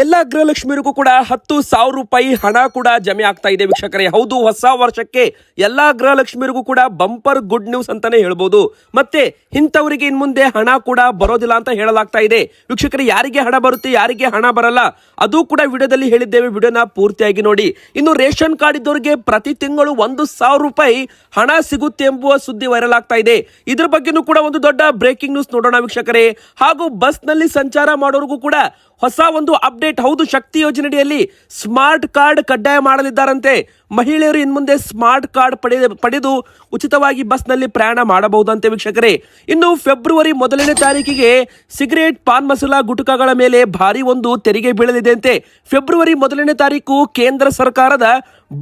ಎಲ್ಲ ಗೃಹಲಕ್ಷ್ಮಿಯರಿಗೂ ಕೂಡ ಹತ್ತು ಸಾವಿರ ರೂಪಾಯಿ ಹಣ ಕೂಡ ಜಮೆ ಆಗ್ತಾ ಇದೆ ವೀಕ್ಷಕರೇ. ಹೌದು, ಹೊಸ ವರ್ಷಕ್ಕೆ ಎಲ್ಲ ಗೃಹಲಕ್ಷ್ಮಿಯರಿಗೂ ಕೂಡ ಬಂಪರ್ ಗುಡ್ ನ್ಯೂಸ್ ಅಂತಾನೆ ಹೇಳ್ಬೋದು. ಮತ್ತೆ ಇಂಥವರಿಗೆ ಇನ್ ಮುಂದೆ ಹಣ ಕೂಡ ಬರೋದಿಲ್ಲ ಅಂತ ಹೇಳಲಾಗ್ತಾ ಇದೆ. ವೀಕ್ಷಕರೇ, ಯಾರಿಗೆ ಹಣ ಬರುತ್ತೆ, ಯಾರಿಗೆ ಹಣ ಬರಲ್ಲ, ಅದು ಕೂಡ ವಿಡಿಯೋದಲ್ಲಿ ಹೇಳಿದ್ದೇವೆ. ವಿಡಿಯೋನ ಪೂರ್ತಿಯಾಗಿ ನೋಡಿ. ಇನ್ನು ರೇಷನ್ ಕಾರ್ಡ್ ಇದ್ದವರಿಗೆ ಪ್ರತಿ ತಿಂಗಳು ಒಂದು ಸಾವಿರ ರೂಪಾಯಿ ಹಣ ಸಿಗುತ್ತೆ ಎಂಬುವ ಸುದ್ದಿ ವೈರಲ್ ಆಗ್ತಾ ಇದೆ. ಇದ್ರ ಬಗ್ಗೆನೂ ಕೂಡ ಒಂದು ದೊಡ್ಡ ಬ್ರೇಕಿಂಗ್ ನ್ಯೂಸ್ ನೋಡೋಣ ವೀಕ್ಷಕರೇ. ಹಾಗೂ ಬಸ್ನಲ್ಲಿ ಸಂಚಾರ ಮಾಡೋರಿಗೂ ಕೂಡ ಹೊಸ ಒಂದು ಅಪ್ಡೇಟ್ ಹೌದು ಶಕ್ತಿ ಯೋಜನೆಯಡಿಯಲ್ಲಿ ಸ್ಮಾರ್ಟ್ ಕಾರ್ಡ್ ಕಡ್ಡಾಯ ಮಾಡಲಿದ್ದಾರಂತೆ. ಮಹಿಳೆಯರು ಇನ್ಮುಂದೆ ಸ್ಮಾರ್ಟ್ ಕಾರ್ಡ್ ಪಡೆದ, ಪಡೆದು ಉಚಿತವಾಗಿ ಬಸ್ನಲ್ಲಿ ಪ್ರಯಾಣ ಮಾಡಬಹುದಂತೆ ವೀಕ್ಷಕರೇ. ಇನ್ನು ಫೆಬ್ರವರಿ ಮೊದಲನೇ ತಾರೀಕಿಗೆ ಸಿಗರೇಟ್, ಪಾನ್ ಮಸಾಲ ಗುಟುಕಗಳ ಮೇಲೆ ಭಾರಿ ಒಂದು ತೆರಿಗೆ ಬೀಳಲಿದೆ ಅಂತೆ ಫೆಬ್ರವರಿ ಮೊದಲನೇ ತಾರೀಕು ಕೇಂದ್ರ ಸರ್ಕಾರದ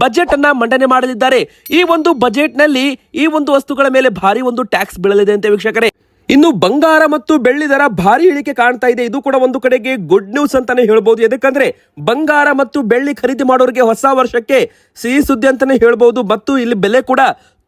ಬಜೆಟ್ ಅನ್ನ ಮಂಡನೆ ಮಾಡಲಿದ್ದಾರೆ. ಈ ಒಂದು ಬಜೆಟ್ನಲ್ಲಿ ಈ ಒಂದು ವಸ್ತುಗಳ ಮೇಲೆ ಭಾರಿ ಒಂದು ಟ್ಯಾಕ್ಸ್ ಬೀಳಲಿದೆ ಅಂತೆ ವೀಕ್ಷಕರೇ. ಇನ್ನು ಬಂಗಾರ ಮತ್ತು ಬೆಳ್ಳಿ ದರ ಭಾರಿ ಇಳಿಕೆ ಕಾಣ್ತಾ ಇದೆ. ಇದು ಕೂಡ ಒಂದು ಕಡೆಗೆ ಗುಡ್ ನ್ಯೂಸ್ ಅಂತಾನೆ ಹೇಳ್ಬೋದು. ಯಾಕಂದ್ರೆ ಬಂಗಾರ ಮತ್ತು ಬೆಳ್ಳಿ ಖರೀದಿ ಮಾಡೋರಿಗೆ ಹೊಸ ವರ್ಷಕ್ಕೆ ಸಿಹಿ ಸುದ್ದಿ ಅಂತಾನೆ ಹೇಳ್ಬೋದು. ಮತ್ತು ಇಲ್ಲಿ ಬೆಲೆ ಕೂಡ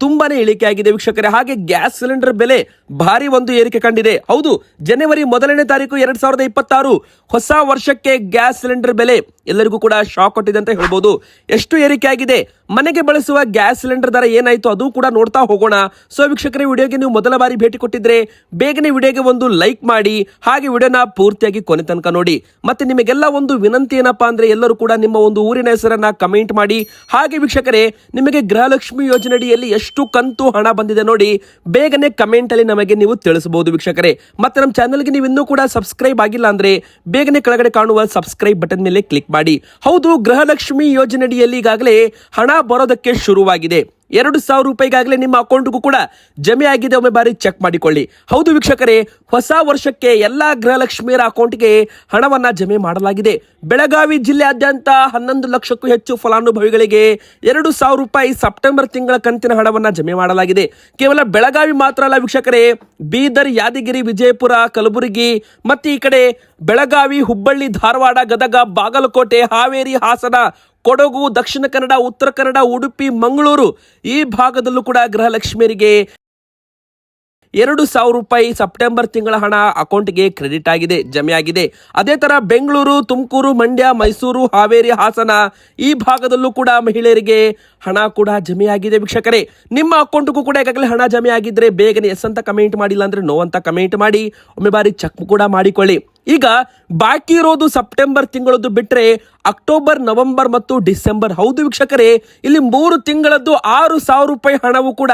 ತುಂಬಾನೇ ಇಳಿಕೆ ಆಗಿದೆ ವೀಕ್ಷಕರೇ. ಹಾಗೆ ಗ್ಯಾಸ್ ಸಿಲಿಂಡರ್ ಬೆಲೆ ಭಾರಿ ಒಂದು ಏರಿಕೆ ಕಂಡಿದೆ. ಹೌದು, ಜನವರಿ ಮೊದಲನೇ ತಾರೀಕು ಎರಡ್ ಸಾವಿರದ ಇಪ್ಪತ್ತಾರು. ಹೊಸ ವರ್ಷಕ್ಕೆ ಗ್ಯಾಸ್ ಸಿಲಿಂಡರ್ ಬೆಲೆ ಎಲ್ಲರಿಗೂ ಕೂಡ ಶಾಕ್ ಕೊಟ್ಟಿದೆ ಅಂತ ಹೇಳ್ಬೋದು. ಎಷ್ಟು ಏರಿಕೆ ಆಗಿದೆ ಮನೆಗೆ ಬಳಸುವ ಗ್ಯಾಸ್ ಸಿಲಿಂಡರ್ ದರ ಏನಾಯ್ತು? ಅದು ಕೂಡ ನೋಡ್ತಾ ಹೋಗೋಣ. ಸೊ ವೀಕ್ಷಕರೇ, ವಿಡಿಯೋಗೆ ನೀವು ಮೊದಲ ಬಾರಿ ಭೇಟಿ ಕೊಟ್ಟಿದ್ರೆ ಬೇಗನೆ ವಿಡಿಯೋಗೆ ಒಂದು ಲೈಕ್ ಮಾಡಿ, ಹಾಗೆ ವಿಡಿಯೋನ ಪೂರ್ತಿಯಾಗಿ ಕೊನೆ ತನಕ ನೋಡಿ. ಮತ್ತೆ ನಿಮಗೆಲ್ಲ ಒಂದು ವಿನಂತಿ ಏನಪ್ಪಾ ಅಂದ್ರೆ ಎಲ್ಲರೂ ಕೂಡ ನಿಮ್ಮ ಒಂದು ಊರಿನ ಹೆಸರನ್ನ ಕಮೆಂಟ್ ಮಾಡಿ. ಹಾಗೆ ವೀಕ್ಷಕರೇ, ನಿಮಗೆ ಗೃಹಲಕ್ಷ್ಮಿ ಯೋಜನೆಯಡಿಯಲ್ಲಿ ಎಷ್ಟು ಕಂತು ಹಣ ಬಂದಿದೆ ನೋಡಿ ಬೇಗನೆ ಕಮೆಂಟ್ ಅಲ್ಲಿ ನಮಗೆ ನೀವು ತಿಳಿಸಬಹುದು ವೀಕ್ಷಕರೇ. ಮತ್ತೆ ನಮ್ಮ ಚಾನಲ್ಗೆ ನೀವು ಇನ್ನೂ ಕೂಡ ಸಬ್ಸ್ಕ್ರೈಬ್ ಆಗಿಲ್ಲ ಅಂದ್ರೆ ಬೇಗನೆ ಕೆಳಗಡೆ ಕಾಣುವ ಸಬ್ಸ್ಕ್ರೈಬ್ ಬಟನ್ ಮೇಲೆ ಕ್ಲಿಕ್ ಮಾಡಿ. ಹೌದು ಗೃಹಲಕ್ಷ್ಮಿ ಯೋಜನೆಯಡಿಯಲ್ಲಿ ಈಗಾಗಲೇ ಹಣ ಬರೋದಕ್ಕೆ ಶುರುವಾಗಿದೆ. ಎರಡು ಸಾವಿರ ರೂಪಾಯಿಗಾಗಲೇ ನಿಮ್ಮ ಅಕೌಂಟ್ಗೂ ಕೂಡ ಜಮೆ ಆಗಿದೆ. ಒಮ್ಮೆ ಬಾರಿ ಚೆಕ್ ಮಾಡಿಕೊಳ್ಳಿ. ಹೌದು ವೀಕ್ಷಕರೇ, ಹೊಸ ವರ್ಷಕ್ಕೆ ಎಲ್ಲಾ ಗೃಹಲಕ್ಷ್ಮಿಯರ ಅಕೌಂಟ್ಗೆ ಹಣವನ್ನ ಜಮೆ ಮಾಡಲಾಗಿದೆ. ಬೆಳಗಾವಿ ಜಿಲ್ಲೆಯಾದ್ಯಂತ ಹನ್ನೊಂದು ಲಕ್ಷಕ್ಕೂ ಹೆಚ್ಚು ಫಲಾನುಭವಿಗಳಿಗೆ ಎರಡು ಸಾವಿರ ರೂಪಾಯಿ ಸೆಪ್ಟೆಂಬರ್ ತಿಂಗಳ ಕಂತಿನ ಹಣವನ್ನ ಜಮೆ ಮಾಡಲಾಗಿದೆ. ಕೇವಲ ಬೆಳಗಾವಿ ಮಾತ್ರ ಅಲ್ಲ ವೀಕ್ಷಕರೇ, ಬೀದರ್, ಯಾದಗಿರಿ, ವಿಜಯಪುರ, ಕಲಬುರಗಿ, ಮತ್ತೆ ಈ ಕಡೆ ಬೆಳಗಾವಿ, ಹುಬ್ಬಳ್ಳಿ, ಧಾರವಾಡ, ಗದಗ, ಬಾಗಲಕೋಟೆ, ಹಾವೇರಿ, ಹಾಸನ ಕೊಡಗು, ದಕ್ಷಿಣ ಕನ್ನಡ, ಉತ್ತರ ಕನ್ನಡ, ಉಡುಪಿ, ಮಂಗಳೂರು ಈ ಭಾಗದಲ್ಲೂ ಕೂಡ ಗೃಹಲಕ್ಷ್ಮಿಯರಿಗೆ ಎರಡು ಸಾವಿರ ರೂಪಾಯಿ ಸೆಪ್ಟೆಂಬರ್ ತಿಂಗಳ ಹಣ ಅಕೌಂಟ್ಗೆ ಕ್ರೆಡಿಟ್ ಆಗಿದೆ, ಜಮೆ ಆಗಿದೆ. ಅದೇ ತರ ಬೆಂಗಳೂರು, ತುಮಕೂರು, ಮಂಡ್ಯ, ಮೈಸೂರು, ಹಾವೇರಿ, ಹಾಸನ ಈ ಭಾಗದಲ್ಲೂ ಕೂಡ ಮಹಿಳೆಯರಿಗೆ ಹಣ ಕೂಡ ಜಮೆ ಆಗಿದೆ ವೀಕ್ಷಕರೇ. ನಿಮ್ಮ ಅಕೌಂಟ್ಗೂ ಕೂಡ ಈಗಾಗಲೇ ಹಣ ಜಮೆ ಆಗಿದ್ರೆ ಬೇಗನೆ ಎಸ್ ಅಂತ ಕಮೆಂಟ್ ಮಾಡಿಲ್ಲ ಅಂದ್ರೆ ನೋ ಅಂತ ಕಮೆಂಟ್ ಮಾಡಿ. ಒಮ್ಮೆ ಬಾರಿ ಚೆಕ್ ಕೂಡ ಮಾಡಿಕೊಳ್ಳಿ. ಈಗ ಬಾಕಿ ಇರೋದು ಸೆಪ್ಟೆಂಬರ್ ತಿಂಗಳದ್ದು ಬಿಟ್ರೆ ಅಕ್ಟೋಬರ್, ನವೆಂಬರ್ ಮತ್ತು ಡಿಸೆಂಬರ್. ಹೌದು ವೀಕ್ಷಕರೇ, ಇಲ್ಲಿ ಮೂರು ತಿಂಗಳದ್ದು ಆರು ಸಾವಿರ ರೂಪಾಯಿ ಹಣವು ಕೂಡ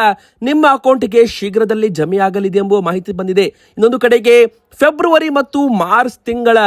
ನಿಮ್ಮ ಅಕೌಂಟ್ಗೆ ಶೀಘ್ರದಲ್ಲಿ ಜಮೆ ಆಗಲಿದೆ ಎಂಬುವ ಮಾಹಿತಿ ಬಂದಿದೆ. ಇನ್ನೊಂದು ಕಡೆಗೆ ಫೆಬ್ರವರಿ ಮತ್ತು ಮಾರ್ಚ್ ತಿಂಗಳ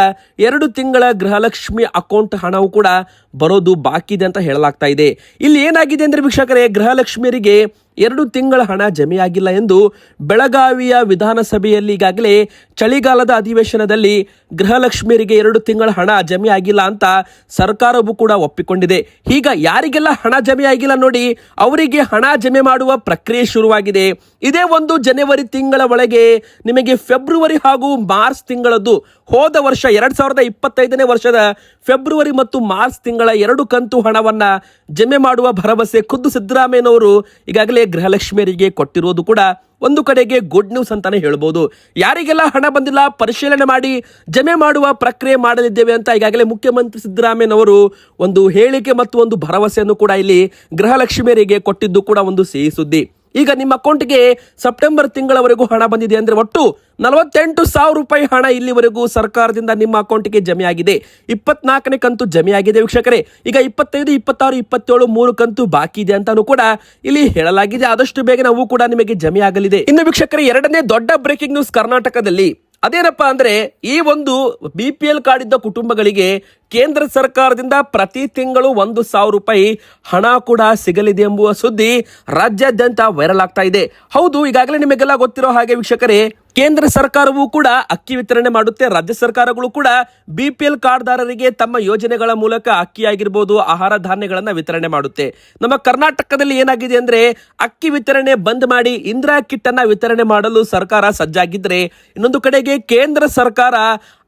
ಎರಡು ತಿಂಗಳ ಗೃಹಲಕ್ಷ್ಮಿ ಅಕೌಂಟ್ ಹಣವು ಕೂಡ ಬರೋದು ಬಾಕಿ ಇದೆ ಅಂತ ಹೇಳಲಾಗ್ತಾ ಇದೆ. ಇಲ್ಲಿ ಏನಾಗಿದೆ ಅಂದ್ರೆ ವೀಕ್ಷಕರೇ ಗೃಹಲಕ್ಷ್ಮಿಯರಿಗೆ ಎರಡು ತಿಂಗಳ ಹಣ ಜಮೆಯಾಗಿಲ್ಲ ಎಂದು ಬೆಳಗಾವಿಯ ವಿಧಾನಸಭೆಯಲ್ಲಿ ಈಗಾಗಲೇ ಚಳಿಗಾಲದ ಅಧಿವೇಶನದಲ್ಲಿ ಗೃಹಲಕ್ಷ್ಮಿಯರಿಗೆ ಎರಡು ತಿಂಗಳ ಹಣ ಜಮೆಯಾಗಿಲ್ಲ ಅಂತ ಸರ್ಕಾರವು ಕೂಡ ಒಪ್ಪಿಕೊಂಡಿದೆ. ಈಗ ಯಾರಿಗೆಲ್ಲ ಹಣ ಜಮೆಯಾಗಿಲ್ಲ ನೋಡಿ ಅವರಿಗೆ ಹಣ ಜಮೆ ಮಾಡುವ ಪ್ರಕ್ರಿಯೆ ಶುರುವಾಗಿದೆ. ಇದೇ ಒಂದು ಜನವರಿ ತಿಂಗಳ ಒಳಗೆ ನಿಮಗೆ ಫೆಬ್ರವರಿ ಹಾಗೂ ಮಾರ್ಚ್ ತಿಂಗಳದ್ದು ಹೋದ ವರ್ಷ ಎರಡ್ ಸಾವಿರದ ಇಪ್ಪತ್ತೈದನೇ ವರ್ಷದ ಫೆಬ್ರವರಿ ಮತ್ತು ಮಾರ್ಚ್ ತಿಂಗಳ ಎರಡು ಕಂತು ಹಣವನ್ನ ಜಮೆ ಮಾಡುವ ಭರವಸೆ ಖುದ್ದು ಸಿದ್ದರಾಮಯ್ಯನವರು ಈಗಾಗಲೇ ಗೃಹಲಕ್ಷ್ಮಿಯರಿಗೆ ಕೊಟ್ಟಿರೋದು ಕೂಡ ಒಂದು ಕಡೆಗೆ ಗುಡ್ ನ್ಯೂಸ್ ಅಂತಾನೆ ಹೇಳ್ಬೋದು. ಯಾರಿಗೆಲ್ಲ ಹಣ ಬಂದಿಲ್ಲ ಪರಿಶೀಲನೆ ಮಾಡಿ ಜಮೆ ಮಾಡುವ ಪ್ರಕ್ರಿಯೆ ಮಾಡಲಿದ್ದೇವೆ ಅಂತ ಈಗಾಗಲೇ ಮುಖ್ಯಮಂತ್ರಿ ಸಿದ್ದರಾಮಯ್ಯನವರು ಒಂದು ಹೇಳಿಕೆ ಮತ್ತು ಒಂದು ಭರವಸೆಯನ್ನು ಕೂಡ ಇಲ್ಲಿ ಗೃಹಲಕ್ಷ್ಮಿಯರಿಗೆ ಕೊಟ್ಟಿದ್ದು ಕೂಡ ಒಂದು ಸಿಹಿ ಸುದ್ದಿ. ಈಗ ನಿಮ್ಮ ಅಕೌಂಟ್ಗೆ ಸೆಪ್ಟೆಂಬರ್ ತಿಂಗಳವರೆಗೂ ಹಣ ಬಂದಿದೆ ಅಂದ್ರೆ ಒಟ್ಟು ನಲವತ್ತೆಂಟು ಸಾವಿರ ರೂಪಾಯಿ ಹಣ ಇಲ್ಲಿವರೆಗೂ ಸರ್ಕಾರದಿಂದ ನಿಮ್ಮ ಅಕೌಂಟ್ಗೆ ಜಮೆ ಆಗಿದೆ ಇಪ್ಪತ್ನಾಲ್ಕನೇ ಕಂತು ಜಮೆ ಆಗಿದೆ ವೀಕ್ಷಕರೇ. ಈಗ ಇಪ್ಪತ್ತೈದು, ಇಪ್ಪತ್ತಾರು, ಇಪ್ಪತ್ತೇಳು, ಮೂರು ಕಂತು ಬಾಕಿ ಇದೆ ಅಂತಾನು ಕೂಡ ಇಲ್ಲಿ ಹೇಳಲಾಗಿದೆ. ಆದಷ್ಟು ಬೇಗ ನಾವು ಕೂಡ ನಿಮಗೆ ಜಮೆ ಆಗಲಿದೆ ಇನ್ನು ವೀಕ್ಷಕರೇ, ಎರಡನೇ ದೊಡ್ಡ ಬ್ರೇಕಿಂಗ್ ನ್ಯೂಸ್ ಕರ್ನಾಟಕದಲ್ಲಿ. ಅದೇನಪ್ಪ ಅಂದ್ರೆ ಈ ಒಂದು ಬಿ ಪಿ ಎಲ್ ಕಾರ್ಡ್ ಇದ್ದ ಕುಟುಂಬಗಳಿಗೆ ಕೇಂದ್ರ ಸರ್ಕಾರದಿಂದ ಪ್ರತಿ ತಿಂಗಳು ಒಂದು ಸಾವಿರ ರೂಪಾಯಿ ಹಣ ಕೂಡ ಸಿಗಲಿದೆ ಎಂಬುವ ಸುದ್ದಿ ರಾಜ್ಯಾದ್ಯಂತ ವೈರಲ್ ಆಗ್ತಾ ಇದೆ. ಹೌದು, ಈಗಾಗಲೇ ನಿಮಗೆಲ್ಲ ಗೊತ್ತಿರೋ ಹಾಗೆ ವೀಕ್ಷಕರೇ ಕೇಂದ್ರ ಸರ್ಕಾರವೂ ಕೂಡ ಅಕ್ಕಿ ವಿತರಣೆ ಮಾಡುತ್ತೆ. ರಾಜ್ಯ ಸರ್ಕಾರಗಳು ಕೂಡ ಬಿಪಿಎಲ್ ಕಾರ್ಡ್ದಾರರಿಗೆ ತಮ್ಮ ಯೋಜನೆಗಳ ಮೂಲಕ ಅಕ್ಕಿ ಆಗಿರ್ಬೋದು ಆಹಾರ ಧಾನ್ಯಗಳನ್ನು ವಿತರಣೆ ಮಾಡುತ್ತೆ. ನಮ್ಮ ಕರ್ನಾಟಕದಲ್ಲಿ ಏನಾಗಿದೆ ಅಂದ್ರೆ ಅಕ್ಕಿ ವಿತರಣೆ ಬಂದ್ ಮಾಡಿ ಇಂದಿರಾ ಕಿಟ್ ಅನ್ನ ವಿತರಣೆ ಮಾಡಲು ಸರ್ಕಾರ ಸಜ್ಜಾಗಿದ್ರೆ, ಇನ್ನೊಂದು ಕಡೆಗೆ ಕೇಂದ್ರ ಸರ್ಕಾರ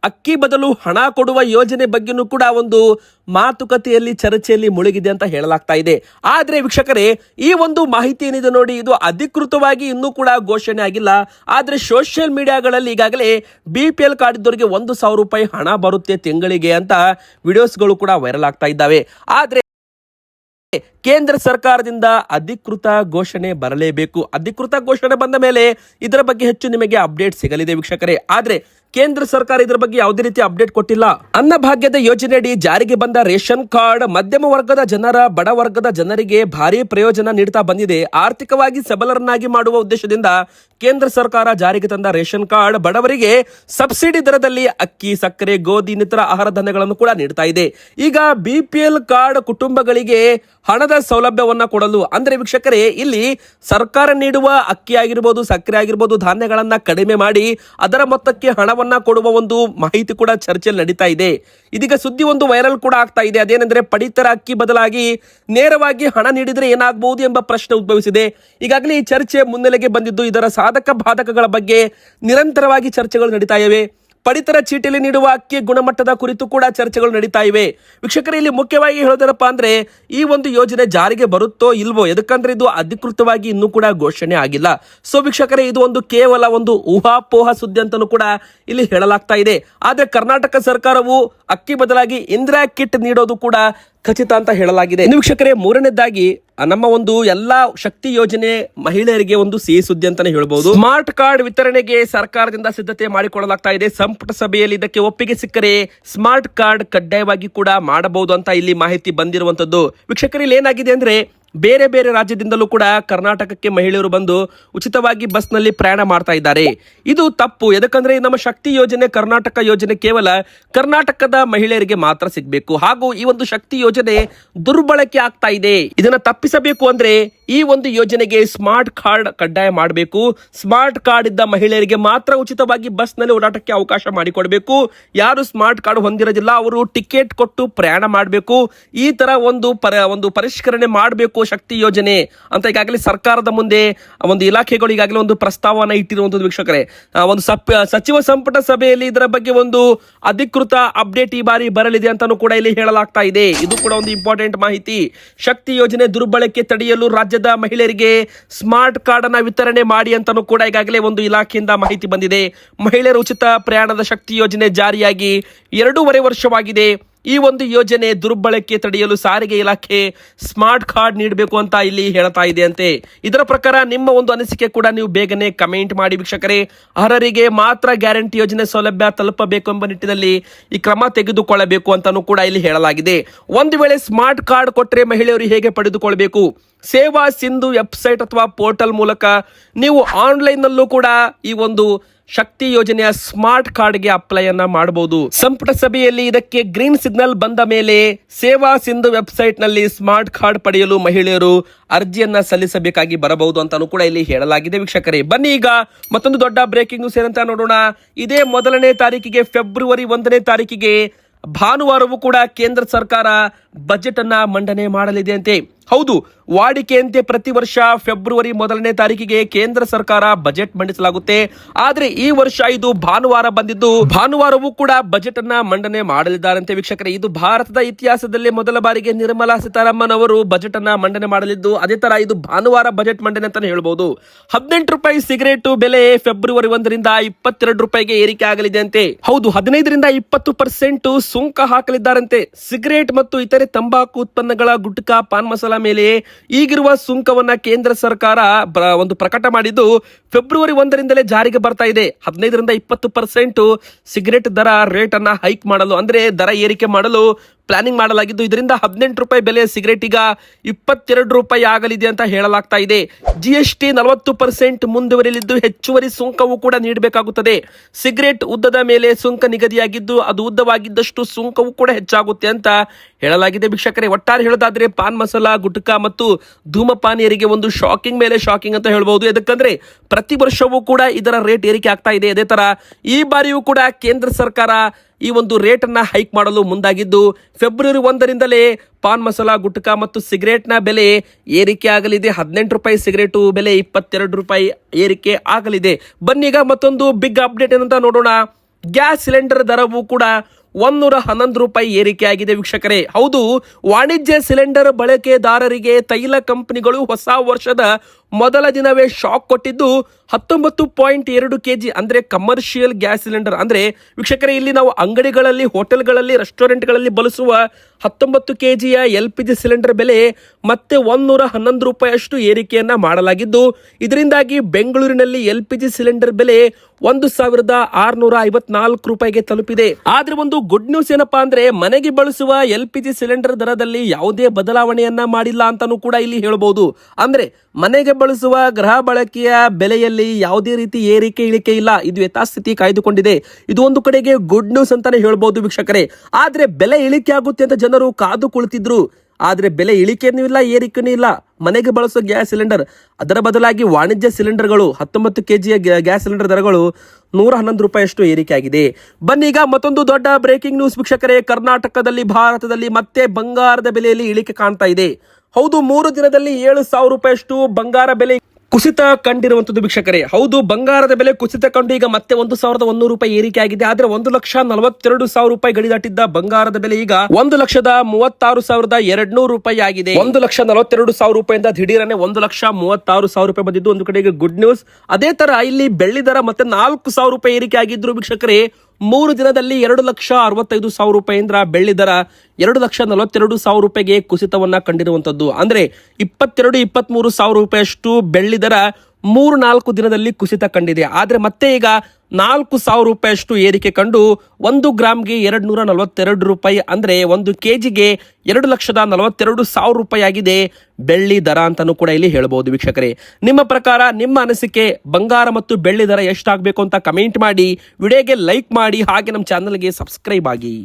ಅಕ್ಕಿ ಬದಲು ಹಣ ಕೊಡುವ ಯೋಜನೆ ಬಗ್ಗೆನೂ ಕೂಡ ಒಂದು ಮಾತುಕತೆಯಲ್ಲಿ, ಚರ್ಚೆಯಲ್ಲಿ ಮುಳುಗಿದೆ ಅಂತ ಹೇಳಲಾಗ್ತಾ ಇದೆ. ಆದ್ರೆ ವೀಕ್ಷಕರೇ, ಈ ಒಂದು ಮಾಹಿತಿ ಏನಿದೆ ನೋಡಿ, ಇದು ಅಧಿಕೃತವಾಗಿ ಇನ್ನೂ ಕೂಡ ಘೋಷಣೆ ಆಗಿಲ್ಲ. ಆದ್ರೆ ಸೋಷಿಯಲ್ ಮೀಡಿಯಾಗಳಲ್ಲಿ ಈಗಾಗಲೇ ಬಿ ಪಿ ಎಲ್ ಕಾರ್ಡ್ ಇದ್ದವರಿಗೆ ಒಂದು ಸಾವಿರ ರೂಪಾಯಿ ಹಣ ಬರುತ್ತೆ ತಿಂಗಳಿಗೆ ಅಂತ ವಿಡಿಯೋಸ್ಗಳು ಕೂಡ ವೈರಲ್ ಆಗ್ತಾ ಇದ್ದಾವೆ. ಆದ್ರೆ ಕೇಂದ್ರ ಸರ್ಕಾರದಿಂದ ಅಧಿಕೃತ ಘೋಷಣೆ ಬರಲೇಬೇಕು. ಅಧಿಕೃತ ಘೋಷಣೆ ಬಂದ ಮೇಲೆ ಇದರ ಬಗ್ಗೆ ಹೆಚ್ಚು ನಿಮಗೆ ಅಪ್ಡೇಟ್ ಸಿಗಲಿದೆ ವೀಕ್ಷಕರೇ. ಆದ್ರೆ ಕೇಂದ್ರ ಸರ್ಕಾರ ಇದರ ಬಗ್ಗೆ ಯಾವುದೇ ರೀತಿ ಅಪ್ಡೇಟ್ ಕೊಟ್ಟಿಲ್ಲ. ಅನ್ನಭಾಗ್ಯದ ಯೋಜನೆಯಡಿ ಜಾರಿಗೆ ಬಂದ ರೇಷನ್ ಕಾರ್ಡ್ ಮಧ್ಯಮ ವರ್ಗದ ಜನರ, ಬಡ ವರ್ಗದ ಜನರಿಗೆ ಭಾರಿ ಪ್ರಯೋಜನ ನೀಡ್ತಾ ಬಂದಿದೆ. ಆರ್ಥಿಕವಾಗಿ ಸಬಲರನ್ನಾಗಿ ಮಾಡುವ ಉದ್ದೇಶದಿಂದ ಕೇಂದ್ರ ಸರ್ಕಾರ ಜಾರಿಗೆ ತಂದ ರೇಷನ್ ಕಾರ್ಡ್ ಬಡವರಿಗೆ ಸಬ್ಸಿಡಿ ದರದಲ್ಲಿ ಅಕ್ಕಿ, ಸಕ್ಕರೆ, ಗೋಧಿ, ಇನ್ನಿತರ ಆಹಾರ ಧಾನ್ಯಗಳನ್ನು ಕೂಡ ನೀಡ್ತಾ ಇದೆ. ಈಗ ಬಿಪಿಎಲ್ ಕಾರ್ಡ್ ಕುಟುಂಬಗಳಿಗೆ ಹಣದ ಸೌಲಭ್ಯವನ್ನ ಕೊಡಲು, ಅಂದ್ರೆ ವೀಕ್ಷಕರೇ, ಇಲ್ಲಿ ಸರ್ಕಾರ ನೀಡುವ ಅಕ್ಕಿ ಆಗಿರ್ಬೋದು, ಸಕ್ಕರೆ ಆಗಿರ್ಬೋದು, ಧಾನ್ಯಗಳನ್ನ ಕಡಿಮೆ ಮಾಡಿ ಅದರ ಮೊತ್ತಕ್ಕೆ ಹಣವನ್ನ ಕೊಡುವ ಒಂದು ಮಾಹಿತಿ ಕೂಡ ಚರ್ಚೆಯಲ್ಲಿ ನಡೀತಾ ಇದೆ. ಇದೀಗ ಸುದ್ದಿ ಒಂದು ವೈರಲ್ ಕೂಡ ಆಗ್ತಾ ಇದೆ. ಅದೇನೆಂದ್ರೆ ಪಡಿತರ ಅಕ್ಕಿ ಬದಲಾಗಿ ನೇರವಾಗಿ ಹಣ ನೀಡಿದ್ರೆ ಏನಾಗಬಹುದು ಎಂಬ ಪ್ರಶ್ನೆ ಉದ್ಭವಿಸಿದೆ. ಈಗಾಗಲೇ ಈ ಚರ್ಚೆ ಮುನ್ನೆಲೆಗೆ ಬಂದಿದ್ದು ಇದರ ಸಾಧಕ ಬಾಧಕಗಳ ಬಗ್ಗೆ ನಿರಂತರವಾಗಿ ಚರ್ಚೆಗಳು ನಡೀತಾ ಇವೆ. ಪಡಿತರ ಚೀಟಿಯಲ್ಲಿ ನೀಡುವ ಅಕ್ಕಿ ಗುಣಮಟ್ಟದ ಕುರಿತು ಕೂಡ ಚರ್ಚೆಗಳು ನಡೀತಾ ಇವೆ. ವೀಕ್ಷಕರು, ಇಲ್ಲಿ ಮುಖ್ಯವಾಗಿ ಹೇಳೋದೇನಪ್ಪ ಅಂದ್ರೆ, ಈ ಒಂದು ಯೋಜನೆ ಜಾರಿಗೆ ಬರುತ್ತೋ ಇಲ್ವೋ ಎದಕ್ಕಂದ್ರೆ ಇದು ಅಧಿಕೃತವಾಗಿ ಇನ್ನೂ ಕೂಡ ಘೋಷಣೆ ಆಗಿಲ್ಲ. ಸೊ ವೀಕ್ಷಕರೇ, ಇದು ಒಂದು ಕೇವಲ ಒಂದು ಊಹಾಪೋಹ ಸುದ್ದಿ ಅಂತಲೂ ಕೂಡ ಇಲ್ಲಿ ಹೇಳಲಾಗ್ತಾ ಇದೆ. ಆದ್ರೆ ಕರ್ನಾಟಕ ಸರ್ಕಾರವು ಅಕ್ಕಿ ಬದಲಾಗಿ ಇಂದಿರಾ ಕಿಟ್ ನೀಡೋದು ಕೂಡ ಖಚಿತ ಅಂತ ಹೇಳಲಾಗಿದೆ. ವೀಕ್ಷಕರೇ, ಮೂರನೇದಾಗಿ, ನಮ್ಮ ಒಂದು ಎಲ್ಲಾ ಶಕ್ತಿ ಯೋಜನೆ ಮಹಿಳೆಯರಿಗೆ ಒಂದು ಸಿಹಿ ಸುದ್ದಿ ಅಂತಾನೆ ಹೇಳ್ಬಹುದು ಸ್ಮಾರ್ಟ್ ಕಾರ್ಡ್ ವಿತರಣೆಗೆ ಸರ್ಕಾರದಿಂದ ಸಿದ್ಧತೆ ಮಾಡಿಕೊಳ್ಳಲಾಗ್ತಾ ಇದೆ. ಸಂಪುಟ ಸಭೆಯಲ್ಲಿ ಇದಕ್ಕೆ ಒಪ್ಪಿಗೆ ಸಿಕ್ಕರೆ ಸ್ಮಾರ್ಟ್ ಕಾರ್ಡ್ ಕಡ್ಡಾಯವಾಗಿ ಕೂಡ ಮಾಡಬಹುದು ಅಂತ ಇಲ್ಲಿ ಮಾಹಿತಿ ಬಂದಿರುವಂತದ್ದು. ವೀಕ್ಷಕರಲ್ಲಿ ಏನಾಗಿದೆ ಅಂದ್ರೆ ಬೇರೆ ಬೇರೆ ರಾಜ್ಯದಿಂದಲೂ ಕೂಡ ಕರ್ನಾಟಕಕ್ಕೆ ಮಹಿಳೆಯರು ಬಂದು ಉಚಿತವಾಗಿ ಬಸ್ನಲ್ಲಿ ಪ್ರಯಾಣ ಮಾಡ್ತಾ ಇದ್ದಾರೆ. ಇದು ತಪ್ಪು. ಯಾಕಂದ್ರೆ ನಮ್ಮ ಶಕ್ತಿ ಯೋಜನೆ ಕರ್ನಾಟಕ ಯೋಜನೆ ಕೇವಲ ಕರ್ನಾಟಕದ ಮಹಿಳೆಯರಿಗೆ ಮಾತ್ರ ಸಿಗಬೇಕು. ಹಾಗೂ ಈ ಒಂದು ಶಕ್ತಿ ಯೋಜನೆ ದುರ್ಬಳಕೆ ಆಗ್ತಾ ಇದೆ. ಇದನ್ನ ತಪ್ಪಿಸಬೇಕು ಅಂದ್ರೆ ಈ ಒಂದು ಯೋಜನೆಗೆ ಸ್ಮಾರ್ಟ್ ಕಾರ್ಡ್ ಕಡ್ಡಾಯ ಮಾಡಬೇಕು. ಸ್ಮಾರ್ಟ್ ಕಾರ್ಡ್ ಇದ್ದ ಮಹಿಳೆಯರಿಗೆ ಮಾತ್ರ ಉಚಿತವಾಗಿ ಬಸ್ನಲ್ಲಿ ಓಡಾಟಕ್ಕೆ ಅವಕಾಶ ಮಾಡಿಕೊಡಬೇಕು. ಯಾರು ಸ್ಮಾರ್ಟ್ ಕಾರ್ಡ್ ಹೊಂದಿರೋದಿಲ್ಲ, ಅವರು ಟಿಕೆಟ್ ಕೊಟ್ಟು ಪ್ರಯಾಣ ಮಾಡಬೇಕು. ಈ ತರ ಒಂದು ಪರ, ಒಂದು ಪರಿಷ್ಕರಣೆ ಮಾಡಬೇಕು ಶಕ್ತಿ ಯೋಜನೆ ಅಂತ ಈಗಾಗಲೇ ಸರ್ಕಾರದ ಮುಂದೆ ಒಂದು ಇಲಾಖೆಗಳು ಈಗಾಗಲೇ ಒಂದು ಪ್ರಸ್ತಾವನ ಇಟ್ಟಿರುವಂತದ್ದು ವೀಕ್ಷಕರೇ. ಒಂದು ಸಚಿವ ಸಂಪುಟ ಸಭೆಯಲ್ಲಿ ಇದರ ಬಗ್ಗೆ ಒಂದು ಅಧಿಕೃತ ಅಪ್ಡೇಟ್ ಈ ಬಾರಿ ಬರಲಿದೆ ಅಂತಾನೂ ಕೂಡ ಇಲ್ಲಿ ಹೇಳಲಾಗ್ತಾ ಇದೆ. ಇದು ಕೂಡ ಒಂದು ಇಂಪಾರ್ಟೆಂಟ್ ಮಾಹಿತಿ. ಶಕ್ತಿ ಯೋಜನೆ ದುರ್ಬಳಕೆ ತಡೆಯಲು ರಾಜ್ಯದ ಮಹಿಳೆಯರಿಗೆ ಸ್ಮಾರ್ಟ್ ಕಾರ್ಡ್ ಅನ್ನ ವಿತರಣೆ ಮಾಡಿ ಅಂತಾನೂ ಕೂಡ ಈಗಾಗಲೇ ಒಂದು ಇಲಾಖೆಯಿಂದ ಮಾಹಿತಿ ಬಂದಿದೆ. ಮಹಿಳೆಯರ ಉಚಿತ ಪ್ರಯಾಣದ ಶಕ್ತಿ ಯೋಜನೆ ಜಾರಿಯಾಗಿ ಎರಡೂವರೆ ವರ್ಷವಾಗಿದೆ. ಈ ಒಂದು ಯೋಜನೆ ದುರ್ಬಳಕೆ ತಡೆಯಲು ಸಾರಿಗೆ ಇಲಾಖೆ ಸ್ಮಾರ್ಟ್ ಕಾರ್ಡ್ ನೀಡಬೇಕು ಅಂತ ಇಲ್ಲಿ ಹೇಳ್ತಾ ಇದೆ ಅಂತೆ ಇದರ ಪ್ರಕಾರ ನಿಮ್ಮ ಒಂದು ಅನಿಸಿಕೆ ಕೂಡ ನೀವು ಬೇಗನೆ ಕಮೆಂಟ್ ಮಾಡಿ ವೀಕ್ಷಕರೇ. ಅರ್ಹರಿಗೆ ಮಾತ್ರ ಗ್ಯಾರಂಟಿ ಯೋಜನೆ ಸೌಲಭ್ಯ ತಲುಪಬೇಕು ಎಂಬ ನಿಟ್ಟಿನಲ್ಲಿ ಈ ಕ್ರಮ ತೆಗೆದುಕೊಳ್ಳಬೇಕು ಅಂತಾನೂ ಕೂಡ ಇಲ್ಲಿ ಹೇಳಲಾಗಿದೆ. ಒಂದು ವೇಳೆ ಸ್ಮಾರ್ಟ್ ಕಾರ್ಡ್ ಕೊಟ್ಟರೆ ಮಹಿಳೆಯರು ಹೇಗೆ ಪಡೆದುಕೊಳ್ಳಬೇಕು ಸೇವಾ ಸಿಂಧು ವೆಬ್ಸೈಟ್ ಅಥವಾ ಪೋರ್ಟಲ್ ಮೂಲಕ ನೀವು ಆನ್ಲೈನ್ನಲ್ಲೂ ಕೂಡ ಈ ಒಂದು ಶಕ್ತಿ ಯೋಜನೆಯ ಸ್ಮಾರ್ಟ್ ಕಾರ್ಡ್ಗೆ ಅಪ್ಲೈ ಅನ್ನ ಮಾಡಬಹುದು ಸಂಪುಟ ಸಭೆಯಲ್ಲಿ ಇದಕ್ಕೆ ಗ್ರೀನ್ ಸಿಗ್ನಲ್ ಬಂದ ಮೇಲೆ ಸೇವಾ ಸಿಂಧು ವೆಬ್ಸೈಟ್ನಲ್ಲಿ ಸ್ಮಾರ್ಟ್ ಕಾರ್ಡ್ ಪಡೆಯಲು ಮಹಿಳೆಯರು ಅರ್ಜಿಯನ್ನ ಸಲ್ಲಿಸಬೇಕಾಗಿ ಬರಬಹುದು ಅಂತಾನೂ ಕೂಡ ಇಲ್ಲಿ ಹೇಳಲಾಗಿದೆ ವೀಕ್ಷಕರೇ. ಬನ್ನಿ ಈಗ ಮತ್ತೊಂದು ದೊಡ್ಡ ಬ್ರೇಕಿಂಗ್ ನ್ಯೂಸ್ ಏನಂತ ನೋಡೋಣ. ಇದೇ ಮೊದಲನೇ ತಾರೀಕಿಗೆ ಫೆಬ್ರವರಿ ಒಂದನೇ ತಾರೀಕಿಗೆ ಭಾನುವಾರವೂ ಕೂಡ ಕೇಂದ್ರ ಸರ್ಕಾರ ಬಜೆಟ್ ಅನ್ನ ಮಂಡನೆ ಮಾಡಲಿದೆ ಅಂತೆ. ಹೌದು, ವಾಡಿಕೆಯಂತೆ ಪ್ರತಿ ವರ್ಷ ಫೆಬ್ರವರಿ ಮೊದಲನೇ ತಾರೀಕಿಗೆ ಕೇಂದ್ರ ಸರ್ಕಾರ ಬಜೆಟ್ ಮಂಡಿಸಲಾಗುತ್ತೆ. ಆದ್ರೆ ಈ ವರ್ಷ ಇದು ಭಾನುವಾರ ಬಂದಿದ್ದು, ಭಾನುವಾರವೂ ಕೂಡ ಬಜೆಟ್ ಅನ್ನ ಮಂಡನೆ ಮಾಡಲಿದ್ದಾರಂತೆ ವೀಕ್ಷಕರೇ. ಇದು ಭಾರತದ ಇತಿಹಾಸದಲ್ಲಿ ಮೊದಲ ಬಾರಿಗೆ ನಿರ್ಮಲಾ ಸೀತಾರಾಮನ್ ಅವರು ಬಜೆಟ್ ಅನ್ನ ಮಂಡನೆ ಮಾಡಲಿದ್ದು, ಅದೇ ತರ ಇದು ಭಾನುವಾರ ಬಜೆಟ್ ಮಂಡನೆ ಅಂತಾನೆ ಹೇಳಬಹುದು ಹದಿನೆಂಟು ರೂಪಾಯಿ ಸಿಗರೇಟ್ ಬೆಲೆ ಫೆಬ್ರವರಿ ಒಂದರಿಂದ ಇಪ್ಪತ್ತೆರಡು ರೂಪಾಯಿಗೆ ಏರಿಕೆ ಆಗಲಿದೆ ಅಂತೆ. ಹೌದು, ಹದಿನೈದರಿಂದ ಇಪ್ಪತ್ತು ಪರ್ಸೆಂಟ್ ಸುಂಕ ಹಾಕಲಿದ್ದಾರಂತೆ. ಸಿಗರೇಟ್ ಮತ್ತು ಇತರೆ ತಂಬಾಕು ಉತ್ಪನ್ನಗಳ ಗುಟ್ಕಾ, ಪಾನ್ ಮಸಾಲ ಮೇಲೆ ಈಗಿರುವ ಸುಂಕವನ್ನ ಕೇಂದ್ರ ಸರ್ಕಾರ ಒಂದು ಪ್ರಕಟ ಮಾಡಿದ್ದು ಫೆಬ್ರವರಿ ಒಂದರಿಂದಲೇ ಜಾರಿಗೆ ಬರ್ತಾ ಇದೆ. ಹದಿನೈದರಿಂದ ಇಪ್ಪತ್ತು ಪರ್ಸೆಂಟ್ ಸಿಗರೇಟ್ ದರ ರೇಟ್ ಅನ್ನ ಹೈಕ್ ಮಾಡಲು, ಅಂದ್ರೆ ದರ ಏರಿಕೆ ಮಾಡಲು ಪ್ಲಾನಿಂಗ್ ಮಾಡಲಾಗಿದ್ದು, ಇದರಿಂದ ಹದಿನೆಂಟು ರೂಪಾಯಿ ಬೆಲೆಯ ಸಿಗರೇಟ್ ಈಗ ಇಪ್ಪತ್ತೆರಡು ರೂಪಾಯಿ ಆಗಲಿದೆ ಅಂತ ಹೇಳಲಾಗ್ತಾ ಇದೆ. ಜಿಎಸ್ಟಿ ನಲವತ್ತು ಪರ್ಸೆಂಟ್ ಮುಂದುವರಿಯಲಿದ್ದು ಹೆಚ್ಚುವರಿ ಸುಂಕವು ಕೂಡ ನೀಡಬೇಕಾಗುತ್ತದೆ. ಸಿಗರೇಟ್ ಉದ್ದದ ಮೇಲೆ ಸುಂಕ ನಿಗದಿಯಾಗಿದ್ದು, ಅದು ಉದ್ದವಾಗಿದ್ದಷ್ಟು ಸುಂಕವು ಕೂಡ ಹೆಚ್ಚಾಗುತ್ತೆ ಅಂತ ಹೇಳಲಾಗಿದೆ. ಭಿಕ್ಷಕರೇ ಒಟ್ಟಾರೆ ಹೇಳೋದಾದ್ರೆ ಪಾನ್ ಮಸಾಲ, ಗುಟ್ಕಾ ಮತ್ತು ಧೂಮಪಾನಿಯರಿಗೆ ಒಂದು ಶಾಕಿಂಗ್ ಮೇಲೆ ಶಾಕಿಂಗ್ ಅಂತ ಹೇಳ್ಬಹುದು ಯಾಕಂದ್ರೆ ಪ್ರತಿ ವರ್ಷವೂ ಕೂಡ ಇದರ ರೇಟ್ ಏರಿಕೆ ಆಗ್ತಾ ಇದೆ. ಅದೇ ತರ ಈ ಬಾರಿಯೂ ಕೂಡ ಕೇಂದ್ರ ಸರ್ಕಾರ ಈ ಒಂದು ರೇಟ್ ಅನ್ನ ಹೈಕ್ ಮಾಡಲು ಮುಂದಾಗಿದ್ದು, ಫೆಬ್ರವರಿ ಒಂದರಿಂದಲೇ ಪಾನ್ ಮಸಾಲಾ, ಗುಟ್ಕಾ ಮತ್ತು ಸಿಗರೇಟ್ನ ಬೆಲೆ ಏರಿಕೆ ಆಗಲಿದೆ. ಹದಿನೆಂಟು ರೂಪಾಯಿ ಸಿಗರೇಟು ಬೆಲೆ ಇಪ್ಪತ್ತೆರಡು ರೂಪಾಯಿ ಏರಿಕೆ ಆಗಲಿದೆ. ಬನ್ನೀಗ ಮತ್ತೊಂದು ಬಿಗ್ ಅಪ್ಡೇಟ್ ಏನಂತ ನೋಡೋಣ. ಗ್ಯಾಸ್ ಸಿಲಿಂಡರ್ ದರವು ಕೂಡ ಒಂದೂರ ಹನ್ನೊಂದು ರೂಪಾಯಿ ಏರಿಕೆಯಾಗಿದೆ ವೀಕ್ಷಕರೇ. ಹೌದು, ವಾಣಿಜ್ಯ ಸಿಲಿಂಡರ್ ಬಳಕೆದಾರರಿಗೆ ತೈಲ ಕಂಪನಿಗಳು ಹೊಸ ವರ್ಷದ ಮೊದಲ ದಿನವೇ ಶಾಕ್ ಕೊಟ್ಟಿದ್ದು ಹತ್ತೊಂಬತ್ತು ಪಾಯಿಂಟ್ ಎರಡು ಕೆ ಜಿ ಅಂದರೆ ಕಮರ್ಷಿಯಲ್ ಗ್ಯಾಸ್ ಸಿಲಿಂಡರ್ ಅಂದರೆ ವೀಕ್ಷಕರೇ, ಇಲ್ಲಿ ನಾವು ಅಂಗಡಿಗಳಲ್ಲಿ, ಹೋಟೆಲ್ಗಳಲ್ಲಿ ರೆಸ್ಟೋರೆಂಟ್ಗಳಲ್ಲಿ ಬಳಸುವ ಹತ್ತೊಂಬತ್ತು ಕೆ ಜಿಯ ಎಲ್ ಪಿ ಜಿ ಸಿಲಿಂಡರ್ ಬೆಲೆ ಮತ್ತೆ ಒಂದೂರ ಹನ್ನೊಂದು ರೂಪಾಯಿಯಷ್ಟು ಏರಿಕೆಯನ್ನ ಮಾಡಲಾಗಿದ್ದು, ಇದರಿಂದಾಗಿ ಬೆಂಗಳೂರಿನಲ್ಲಿ ಎಲ್ ಪಿ ಜಿ ಸಿಲಿಂಡರ್ ಬೆಲೆ ಒಂದು ಸಾವಿರದ ಆರುನೂರ ಐವತ್ನಾಲ್ಕು ರೂಪಾಯಿಗೆ ತಲುಪಿದೆ. ಆದ್ರೆ ಒಂದು ಗುಡ್ ನ್ಯೂಸ್ ಏನಪ್ಪಾ ಅಂದ್ರೆ, ಮನೆಗೆ ಬಳಸುವ ಎಲ್ ಪಿ ಜಿ ಸಿಲಿಂಡರ್ ದರದಲ್ಲಿ ಯಾವುದೇ ಬದಲಾವಣೆಯನ್ನ ಮಾಡಿಲ್ಲ ಅಂತಾನೂ ಕೂಡ ಇಲ್ಲಿ ಹೇಳಬಹುದು ಅಂದ್ರೆ ಮನೆಗೆ ಬಳಸುವ ಗೃಹ ಬಳಕೆಯ ಬೆಲೆಯಲ್ಲಿ ಯಾವುದೇ ರೀತಿ ಏರಿಕೆ, ಇಳಿಕೆ ಇಲ್ಲ. ಇದು ಯಥಾಸ್ಥಿತಿ ಕಾಯ್ದುಕೊಂಡಿದೆ. ಇದು ಒಂದು ಕಡೆಗೆ ಗುಡ್ ನ್ಯೂಸ್ ಅಂತಾನೆ ಹೇಳ್ಬೋದು ವೀಕ್ಷಕರೇ. ಆದ್ರೆ ಬೆಲೆ ಇಳಿಕೆ ಆಗುತ್ತೆ ಅಂತ ಜನರು ಕಾದು ಕುಳಿತಿದ್ರು. ಆದ್ರೆ ಬೆಲೆ ಇಳಿಕೆನೂ ಇಲ್ಲ, ಏರಿಕೆನೂ ಇಲ್ಲ. ಮನೆಗೆ ಬಳಸೋ ಗ್ಯಾಸ್ ಸಿಲಿಂಡರ್, ಅದರ ಬದಲಾಗಿ ವಾಣಿಜ್ಯ ಸಿಲಿಂಡರ್ಗಳು, ಹತ್ತೊಂಬತ್ತು ಕೆ ಜಿಯ ಗ್ಯಾಸ್ ಸಿಲಿಂಡರ್ ದರಗಳು ನೂರ ಹನ್ನೊಂದು ರೂಪಾಯಿಯಷ್ಟು ಏರಿಕೆ ಆಗಿದೆ. ಬನ್ನಿ ಈಗ ಮತ್ತೊಂದು ದೊಡ್ಡ ಬ್ರೇಕಿಂಗ್ ನ್ಯೂಸ್ ವೀಕ್ಷಕರೇ. ಕರ್ನಾಟಕದಲ್ಲಿ, ಭಾರತದಲ್ಲಿ ಮತ್ತೆ ಬಂಗಾರದ ಬೆಲೆಯಲ್ಲಿ ಇಳಿಕೆ ಕಾಣ್ತಾ ಇದೆ. ಹೌದು, ಮೂರು ದಿನದಲ್ಲಿ ಏಳು ಸಾವಿರ ರೂಪಾಯಿಯಷ್ಟು ಬಂಗಾರ ಬೆಲೆ ಕುಸಿತ ಕಂಡಿರುವಂತದ್ದು ವೀಕ್ಷಕರೇ. ಹೌದು, ಬಂಗಾರದ ಬೆಲೆ ಕುಸಿತ ಕಂಡು ಈಗ ಮತ್ತೆ ಒಂದು ಸಾವಿರದ ಒಂದೂರು ರೂಪಾಯಿ ಏರಿಕೆ ಆಗಿದೆ. ಆದ್ರೆ ಒಂದು ಲಕ್ಷ ನಲವತ್ತೆರಡು ಸಾವಿರ ರೂಪಾಯಿ ಗಡಿ ದಾಟಿದ್ದ ಬಂಗಾರದ ಬೆಲೆ ಈಗ ಒಂದು ಲಕ್ಷದ ಮೂವತ್ತಾರು ಸಾವಿರದ ಎರಡ್ನೂರು ರೂಪಾಯಿ ಆಗಿದೆ. ಒಂದು ಲಕ್ಷ ನಲವತ್ತೆರಡು ಸಾವಿರ ರೂಪಾಯಿಂದ ದಿಢೀರನೆ ಒಂದು ಲಕ್ಷ ಮೂವತ್ತಾರು ಸಾವಿರ ರೂಪಾಯಿ ಬಂದಿದ್ದು ಒಂದು ಕಡೆಗೆ ಗುಡ್ ನ್ಯೂಸ್ ಅದೇ ತರ ಇಲ್ಲಿ ಬೆಳ್ಳಿ ದರ ಮತ್ತೆ ನಾಲ್ಕು ಸಾವಿರ ರೂಪಾಯಿ ಏರಿಕೆ ಆಗಿದ್ರು ವೀಕ್ಷಕರೇ. ಮೂರು ದಿನದಲ್ಲಿ ಎರಡು ಲಕ್ಷ ಅರವತ್ತೈದು ಸಾವಿರ ರೂಪಾಯಿಂದ ಬೆಳ್ಳಿ ದರ, ಎರಡು ಲಕ್ಷ ನಲವತ್ತೆರಡು ಸಾವಿರ ರೂಪಾಯಿಗೆ ಕುಸಿತವನ್ನ ಕಂಡಿರುವಂತದ್ದು. ಅಂದ್ರೆ ಇಪ್ಪತ್ತೆರಡು ಇಪ್ಪತ್ತ್ಮೂರು ಸಾವಿರ ರೂಪಾಯಿಯಷ್ಟು ಬೆಳ್ಳಿ ದರ ಮೂರು ನಾಲ್ಕು ದಿನದಲ್ಲಿ ಕುಸಿತ ಕಂಡಿದೆ. ಆದರೆ ಮತ್ತೆ ಈಗ ನಾಲ್ಕು ಸಾವಿರ ರೂಪಾಯಿಯಷ್ಟು ಏರಿಕೆ ಕಂಡು ಒಂದು ಗ್ರಾಮ್ಗೆ ಎರಡು ನೂರ ನಲವತ್ತೆರಡು ರೂಪಾಯಿ ಅಂದರೆ ಒಂದು ಕೆ ಜಿಗೆ ಎರಡು ಲಕ್ಷದ ನಲವತ್ತೆರಡು ಸಾವಿರ ರೂಪಾಯಿ ಆಗಿದೆ. ಬೆಳ್ಳಿ ದರ ಅಂತಲೂ ಕೂಡ ಇಲ್ಲಿ ಹೇಳ್ಬೋದು ವೀಕ್ಷಕರೇ. ನಿಮ್ಮ ಪ್ರಕಾರ ನಿಮ್ಮ ಅನಿಸಿಕೆ ಬಂಗಾರ ಮತ್ತು ಬೆಳ್ಳಿ ದರ ಎಷ್ಟಾಗಬೇಕು ಅಂತ ಕಮೆಂಟ್ ಮಾಡಿ, ವಿಡಿಯೋಗೆ ಲೈಕ್ ಮಾಡಿ, ಹಾಗೆ ನಮ್ಮ ಚಾನಲ್ಗೆ ಸಬ್ಸ್ಕ್ರೈಬ್ ಆಗಿ.